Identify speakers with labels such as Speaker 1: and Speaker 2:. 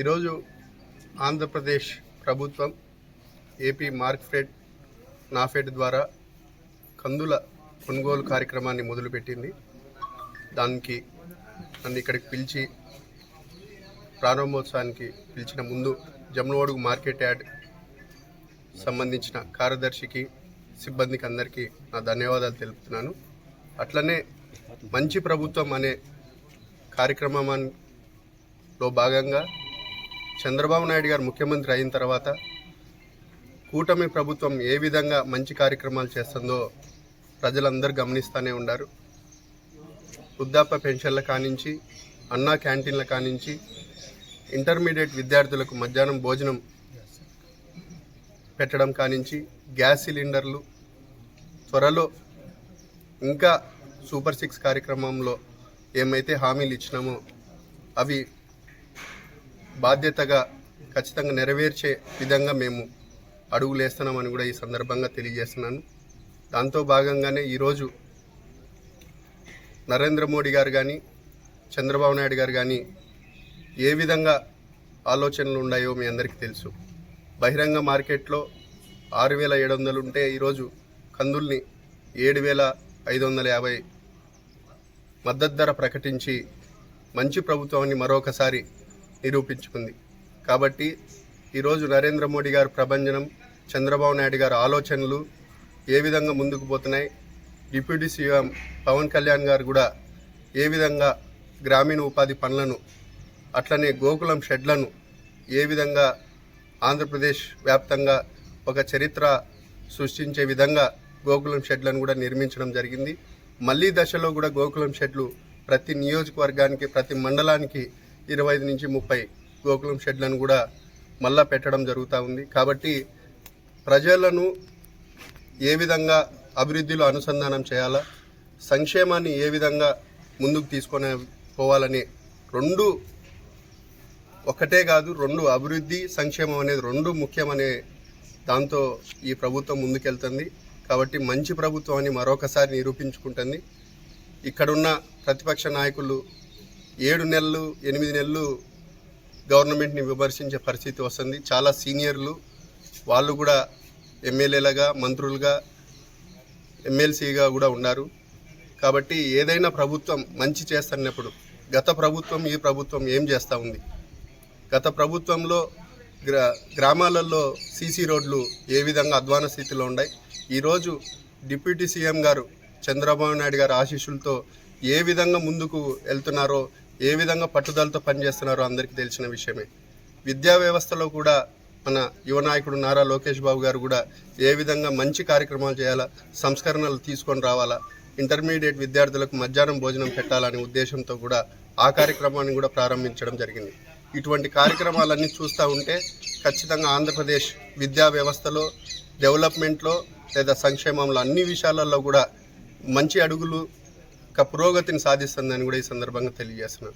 Speaker 1: ఈరోజు ఆంధ్రప్రదేశ్ ప్రభుత్వం ఏపీ మార్క్ఫెడ్ నాఫెడ్ ద్వారా కందుల కొనుగోలు కార్యక్రమాన్ని మొదలుపెట్టింది. దానికి నన్ను ఇక్కడికి పిలిచి ప్రారంభోత్సవానికి పిలిచిన ముందు జమ్నోడుగు మార్కెట్ యార్డ్ సంబంధించిన కార్యదర్శికి సిబ్బందికి అందరికీ నా ధన్యవాదాలు తెలుపుతున్నాను. అట్లనే మంచి ప్రభుత్వం అనే కార్యక్రమంలో భాగంగా చంద్రబాబు నాయుడు గారు ముఖ్యమంత్రి అయిన తర్వాత కూటమి ప్రభుత్వం ఏ విధంగా మంచి కార్యక్రమాలు చేస్తుందో ప్రజలందరూ గమనిస్తూనే ఉన్నారు వృద్ధాప్య పెన్షన్ల కానించి అన్నా క్యాంటీన్ల కానించి ఇంటర్మీడియట్ విద్యార్థులకు మధ్యాహ్నం భోజనం పెట్టడం కానించి గ్యాస్ సిలిండర్లు త్వరలో ఇంకా సూపర్ సిక్స్ కార్యక్రమంలో ఏమైతే హామీలు ఇచ్చినామో అవి బాధ్యతగా ఖచ్చితంగా నెరవేర్చే విధంగా మేము అడుగులేస్తున్నామని కూడా ఈ సందర్భంగా తెలియజేస్తున్నాను. దాంతో భాగంగానే ఈరోజు నరేంద్ర మోడీ గారు కానీ చంద్రబాబు నాయుడు గారు కానీ ఏ విధంగా ఆలోచనలు ఉన్నాయో మీ అందరికీ తెలుసు. బహిరంగ మార్కెట్లో ఆరు వేల ఏడు వందలు ఉంటే ఈరోజు కందుల్ని ఏడు వేల ఐదు వందల యాభై మద్దతు ధర ప్రకటించి మంచి ప్రభుత్వాన్ని మరొకసారి నిరూపించుకుంది. కాబట్టి ఈరోజు నరేంద్ర మోడీ గారు ప్రభంజనం చంద్రబాబు నాయుడు గారు ఆలోచనలు ఏ విధంగా ముందుకు పోతున్నాయి? డిప్యూటీ సీఎం పవన్ కళ్యాణ్ గారు కూడా ఏ విధంగా గ్రామీణ ఉపాధి పనులను అట్లనే గోకులం షెడ్లను ఏ విధంగా ఆంధ్రప్రదేశ్ వ్యాప్తంగా ఒక చరిత్ర సృష్టించే విధంగా గోకులం షెడ్లను కూడా నిర్మించడం జరిగింది. మళ్ళీ దశలో కూడా గోకులం షెడ్లు ప్రతి నియోజకవర్గానికి ప్రతి మండలానికి ఇరవై ఐదు నుంచి ముప్పై గోకులం షెడ్లను కూడా మళ్ళా పెట్టడం జరుగుతూ ఉంది. కాబట్టి ప్రజలను ఏ విధంగా అభివృద్ధిలో అనుసంధానం చేయాలా సంక్షేమాన్ని ఏ విధంగా ముందుకు తీసుకొని పోవాలని రెండు ఒకటే కాదు రెండు అభివృద్ధి సంక్షేమం అనేది రెండు ముఖ్యమనే దాంతో ఈ ప్రభుత్వం ముందుకెళ్తుంది. కాబట్టి మంచి ప్రభుత్వం అని మరొకసారి నిరూపించుకుంటుంది. ఇక్కడున్న ప్రతిపక్ష నాయకులు ఏడు నెలలు ఎనిమిది నెలలు గవర్నమెంట్ని విమర్శించే పరిస్థితి వస్తుంది. చాలా సీనియర్లు వాళ్ళు కూడా ఎమ్మెల్యేలుగా మంత్రులుగా ఎమ్మెల్సీగా కూడా ఉన్నారు. కాబట్టి ఏదైనా ప్రభుత్వం మంచి చేస్తున్నప్పుడు గత ప్రభుత్వం ఈ ప్రభుత్వం ఏం చేస్తూ ఉంది? గత ప్రభుత్వంలో గ్రా గ్రామాలలో సీసీ రోడ్లు ఏ విధంగా అధ్వాన స్థితిలో ఉన్నాయి? ఈరోజు డిప్యూటీ సీఎం గారు చంద్రబాబు నాయుడు గారి ఆశీస్సులతో ఏ విధంగా ముందుకు వెళ్తున్నారో ఏ విధంగా పట్టుదలతో పనిచేస్తున్నారో అందరికీ తెలిసిన విషయమే. విద్యా వ్యవస్థలో కూడా మన యువ నాయకుడు నారా లోకేష్ బాబు గారు కూడా ఏ విధంగా మంచి కార్యక్రమాలు చేయాలా సంస్కరణలు తీసుకొని రావాలా ఇంటర్మీడియట్ విద్యార్థులకు మధ్యాహ్నం భోజనం పెట్టాలనే ఉద్దేశంతో కూడా ఆ కార్యక్రమాన్ని కూడా ప్రారంభించడం జరిగింది. ఇటువంటి కార్యక్రమాలన్నీ చూస్తూ ఉంటే ఖచ్చితంగా ఆంధ్రప్రదేశ్ విద్యా వ్యవస్థలో డెవలప్మెంట్లో లేదా సంక్షేమంలో అన్ని విషయాలలో కూడా మంచి అడుగులు ఒక పురోగతిని సాధిస్తుందని కూడా ఈ సందర్భంగా తెలియజేస్తున్నాను.